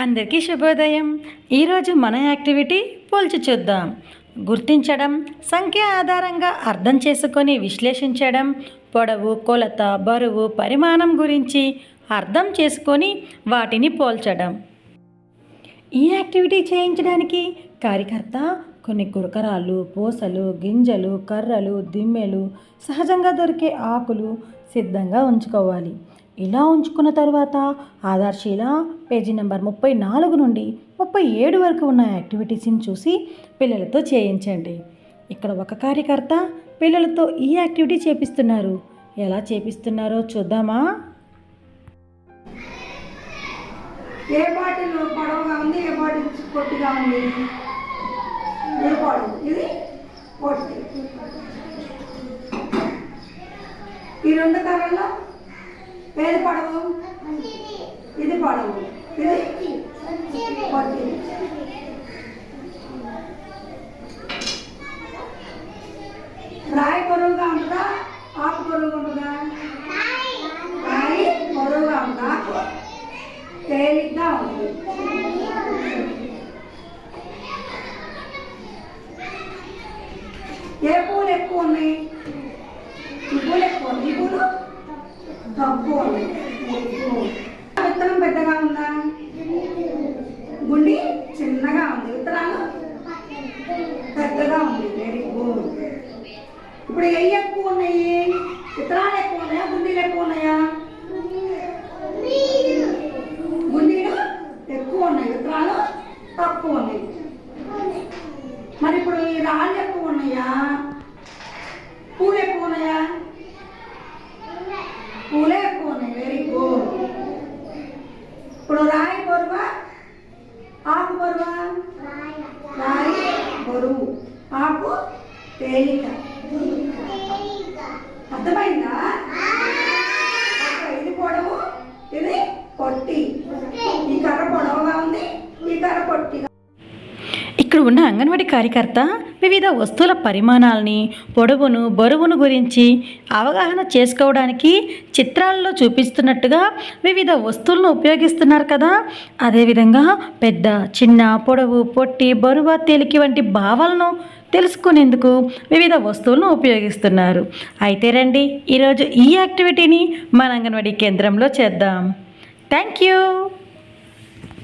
అందరికీ శుభోదయం. ఈరోజు మన యాక్టివిటీ పోల్చి చూద్దాం. గుర్తించడం సంఖ్య ఆధారంగా అర్థం చేసుకొని విశ్లేషించడం పొడవు కొలత బరువు పరిమాణం గురించి అర్థం చేసుకొని వాటిని పోల్చడం. ఈ యాక్టివిటీ చేయించడానికి కార్యకర్త కొన్ని గురకరాళ్ళు పూసలు గింజలు కర్రలు దిమ్మెలు సహజంగా దొరికే ఆకులు సిద్ధంగా ఉంచుకోవాలి. ఇలా ఉంచుకున్న తర్వాత ఆధార్శీల పేజీ నెంబర్ ముప్పై నాలుగు నుండి ముప్పై ఏడు వరకు ఉన్న యాక్టివిటీస్ని చూసి పిల్లలతో చేయించండి. ఇక్కడ ఒక కార్యకర్త పిల్లలతో ఈ యాక్టివిటీ చేపిస్తున్నారు. ఎలా చేపిస్తున్నారో చూద్దామా? ఏ బాటిల్ పొడవుగా ఉంది ఏ బాటిల్ పొట్టిగా ఉంది? ఏ పొడవు ఇది పొట్టి. ఈ రెండు తరంలో ఏది పడవు. ఇది పడవు. ఇది పొట్టి రాయి పొరుగుగా ఉంటుందా ఆకు పొడవుగా ఉంటుందా రాయి పొరుగుగా ఉందా తేలిగ్గా ఉంటుంది ఏ పూలు ఎక్కువ ఉన్నాయి ఈ పూలు ఎక్కువ ఉన్నాయి. ఈ పూలు తక్కువ ఉన్నాయి విత్తనం పెద్దగా ఉందా గుండి చిన్నగా ఉంది విత్తనాలు పెద్దగా ఉంది వెరీ గుడ్ ఇప్పుడు ఏ ఎక్కువ ఉన్నాయి విత్తనాలు ఎక్కువ ఉన్నాయా గుండీలు ఎక్కువ ఉన్నాయా గుండీలు ఎక్కువ ఉన్నాయి విత్తనాలు తక్కువ ఉన్నాయి మరి ఇప్పుడు ఈ రాళ్ళు ఎక్కువ ఉన్నాయా పూలు ఎక్కువ ఉన్నాయా పూలే ఎక్కువ ఉన్నాయి వెరీ గుడ్ ఇప్పుడు రాయి బరువా ఆకు బరువా రాయి బరువు ఆకు తేలిక అర్థమైందా? ఇది పొడవు? ఇది పొట్టి. ఈ కర్ర పొడవుగా ఉంది ఈ కర్ర పొట్టిగా ఇక్కడ ఉన్న అంగన్వాడీ కార్యకర్త వివిధ వస్తువుల పరిమాణాలని పొడవును బరువును గురించి అవగాహన చేసుకోవడానికి చిత్రాల్లో చూపిస్తున్నట్టుగా వివిధ వస్తువులను ఉపయోగిస్తున్నారు కదా. అదేవిధంగా పెద్ద చిన్న పొడవు పొట్టి బరువు తేలిక వంటి భావాలను తెలుసుకునేందుకు వివిధ వస్తువులను ఉపయోగిస్తున్నారు. అయితే రండి ఈరోజు ఈ యాక్టివిటీని మన అంగన్వాడీ కేంద్రంలో చేద్దాం. Thank you.